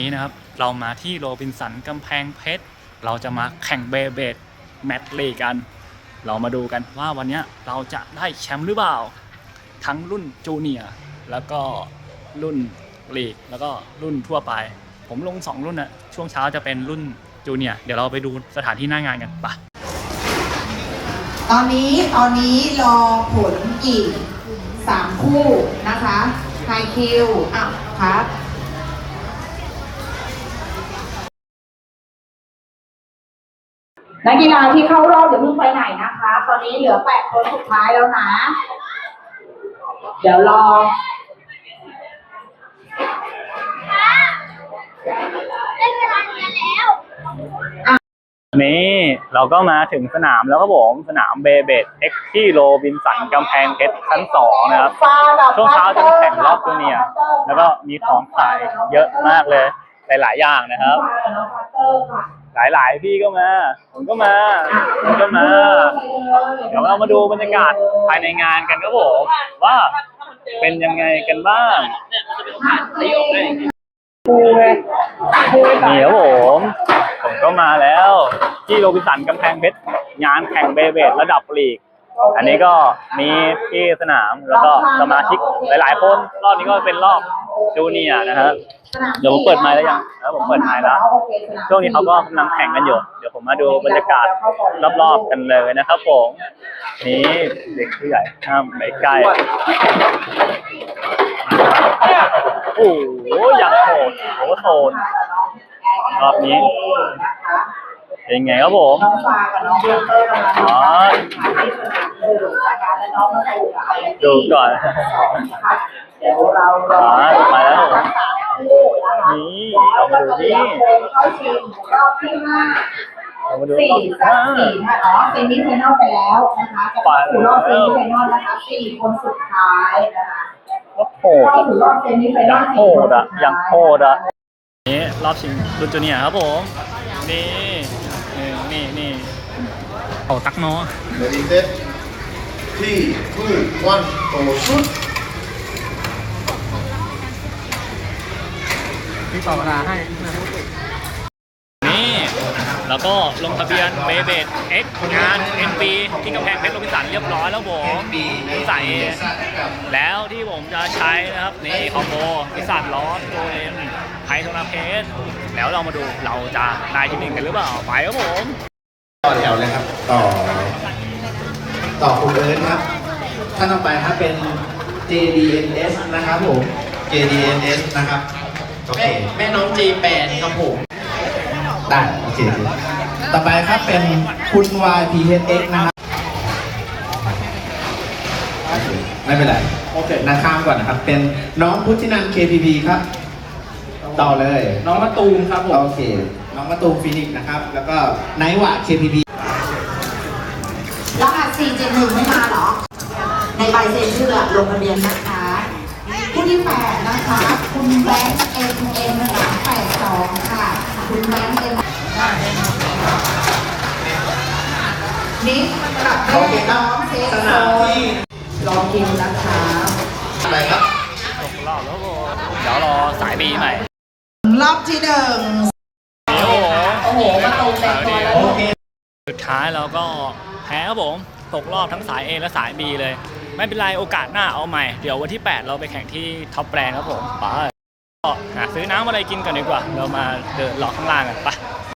นี้นะครับ เรามาที่โรบินสันกำแพงเพชร เราจะมาแข่งเบเบดแมตช์ลีกัน เรามาดูกันว่าวันนี้เราจะได้แชมป์หรือเปล่า ทั้งรุ่นจูเนียร์แล้วก็รุ่นลีกแล้วก็รุ่นทั่วไป ผมลง 2 รุ่นอะช่วงเช้าจะเป็นรุ่นจูเนียร์เดี๋ยวเราไปดูสถานที่หน้างานกันปะตอนนี้ตอนนี้รอผลอีกสามคู่นะคะไฮคิวอะครับ นักกีฬาที่เข้ารอบเดี๋ยวเพิ่งไปไหนนะคะ ตอนนี้เหลือแปดคนสุดท้ายแล้วนะ เดี๋ยวรอนี่เราก็มาถึงสนามแล้วครับผมสนามเบเบดเอ็กที่โรบินสันกำแพงเพชรชั้นสองนะครับ ช่วงเช้าจะเป็นแข่งรอบจูเนียร์แล้วก็มีของขายเยอะมากเลย หลาย ๆ อย่างนะครับ หลายๆพี่ก็มา ผมก็มาผมก็มา เดี๋ยวเรามาดูบรรยากาศภายในงานกันครับผมว่าเป็นยังไงกันบ้างนี่ครับผมผมก็มาแล้วที่โรบินสันกำแพงเพชรงานแข่งเบเบดระดับลีก อันนี้ก็มีที่สนามแล้วก็สมาชิกหลาย ๆ คนรอบนี้ก็เป็นรอบจูเนียร์นะฮะเดี๋ยวผมเปิดไมค์แล้วยังแล้วผมเปิดไมค์แล้วช่วงนี้เขาก็กำลังแข่งกันอยู่เดี๋ยวผมมาดูบรรยากาศรอบ ๆ กันเลยนะครับผมนี่เด็กผู้ใหญ่ห้ามไปใกล้โอ้โหอย่างโหดโหโหดรอบนี้ เป็นไงครับผมน้องฟ้ากับน้องเบเตอร์นะคะอ๋อและน้องมะตูมกับดูก่อนเดี๋ยวเรารออ๋อไปแล้วคู่นะคะนี่เรามาดูนี่เข้าชิงรอบที่ห้าเรามาดูสี่สักสี่นะอ๋อเซมิไฟแนลไปแล้วนะคะจะเข้าสู่รอบเซมิไฟแนลนะคะสี่คนสุดท้ายนะคะก็โหดเข้าสู่รอบเซมิไฟแนยัลงโหดอะยังโหดอะนี่รอบชิงรุ่นจูเนียร์ครับผมนี่นี่นี่นี่ เอาตักโน Ready, set. Three, two, one, go shoot. พี่ต่อเวลาให้นี่แล้วก็ลงทะเบียนเบเบดเอ็กงาน NP ที่กำแพงเพชรโรบินสันเรียบร้อยแล้วผมใส่แล้วที่ผมจะใช้นะครับ นี่คอมโบพิสันลอสโกเอ็มไพโทนาเพชรแล้วเรามาดูเราจะได้ที่หนึ่งกันหรือเปล่า ไปครับผม ต่อแถวเลยครับ ต่อ ต่อคุณเอิร์ธครับท่านต่อไปครับเป็น JDNS นะครับผม JDNS นะครับโอเคแม่น้องจีแปดครับผมได้โอเคโอเคต่อไปครับเป็นคุณ YPHX นะครับโอเคไม่เป็นไรโอเคนาข้ามก่อนนะครับ เป็นน้องพุทธินัน KPP ครับ ต่อเลย น้องมะตูมครับผม โอเค น้องมาตูมฟินิกส์นะครับ แล้วก็ไนท์หวะ KPP รหัส471 ไม่มาเหรอ ในใบเซ็นชื่อลงทะเบียนนะคะ ผู้ที่แปดนะคะ คุณแบงค์เอ็มเอ็มสามแปดสองค่ะ คุณแบงค์เอ็มนิกกับโอเคครับน้องเซฟสโซนามที่รอคิวนะคะ อะไรครับตกรอบแล้วผมเดี๋ยวรอสายบีใหม่ รอบที่หนึ่ง โอ้โห โอ้โหมา ตรงแต่งตัวแล้วโอเคสุดท้ายเราก็แพ้ครับผมตกรอบทั้งสาย A และสาย B เลย ไม่เป็นไรโอกาสหน้าเอาใหม่ เดี๋ยววันที่ 8 เราไปแข่งที่ท็อปแบรนด์ครับผมไปก็หาซื้อน้ำอะไรกินกันดีกว่า เรามาเดินเลาะข้างล่างกันไป